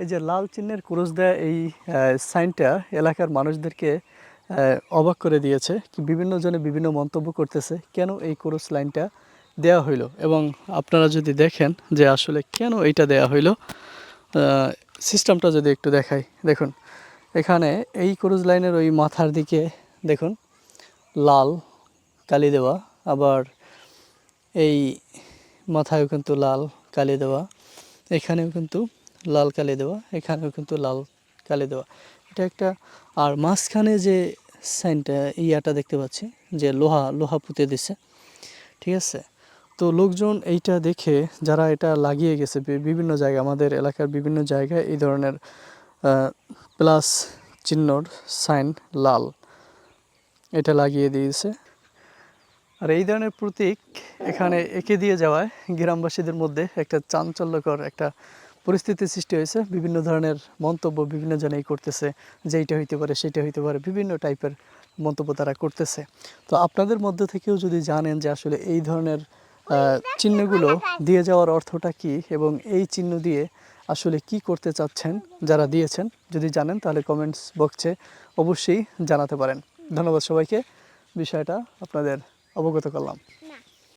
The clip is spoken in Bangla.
এই যে লাল চিহ্নের ক্রুশ দেয়া এই সাইনটা এলাকার মানুষদেরকে অবাক করে দিয়েছে বিভিন্ন জনে বিভিন্ন মন্তব্য করতেছে কেন এই ক্রুশ লাইনটা দেয়া হইল এবং আপনারা যদি দেখেন যে আসলে কেন এইটা দেয়া হইল সিস্টেমটা যদি একটু দেখাই। দেখুন, এখানে এই ক্রুজ লাইনের ওই মাথার দিকে দেখুন, লাল কালি দেওয়া, আবার এই মাথায়ও কিন্তু লাল কালি দেওয়া, এখানেও কিন্তু লাল কালি দেওয়া, এখানেও কিন্তু লাল কালি দেওয়া। এটা একটা, আর মাঝখানে যে সাইনটা, ইয়াটা দেখতে পাচ্ছি, যে লোহা লোহা পুঁতে দিছে, ঠিক আছে? তো লোকজন এইটা দেখে, যারা এটা লাগিয়ে গেছে বিভিন্ন জায়গায় আমাদের এলাকার বিভিন্ন জায়গায় এই ধরনের প্লাস চিহ্নর সাইন লাল, এটা লাগিয়ে দিয়েছে। আর এই ধরনের প্রতীক এখানে এঁকে দিয়ে যাওয়ায় গ্রামবাসীদের মধ্যে একটা চাঞ্চল্যকর একটা পরিস্থিতির সৃষ্টি হয়েছে, বিভিন্ন ধরনের মন্তব্য বিভিন্ন জনেই করতেছে যে এইটা হইতে পারে সেটা হইতে পারে, বিভিন্ন টাইপের মন্তব্য তারা করতেছে। তো আপনাদের মধ্যে থেকেও যদি জানেন যে আসলে এই ধরনের চিহ্নগুলো দিয়ে যাওয়ার অর্থটা কি এবং এই চিহ্ন দিয়ে আসলে কি করতে চাচ্ছেন যারা দিয়েছেন, যদি জানেন তাহলে কমেন্টস বক্সে অবশ্যই জানাতে পারেন। ধন্যবাদ সবাইকে, বিষয়টা আপনাদের অবগত করলাম।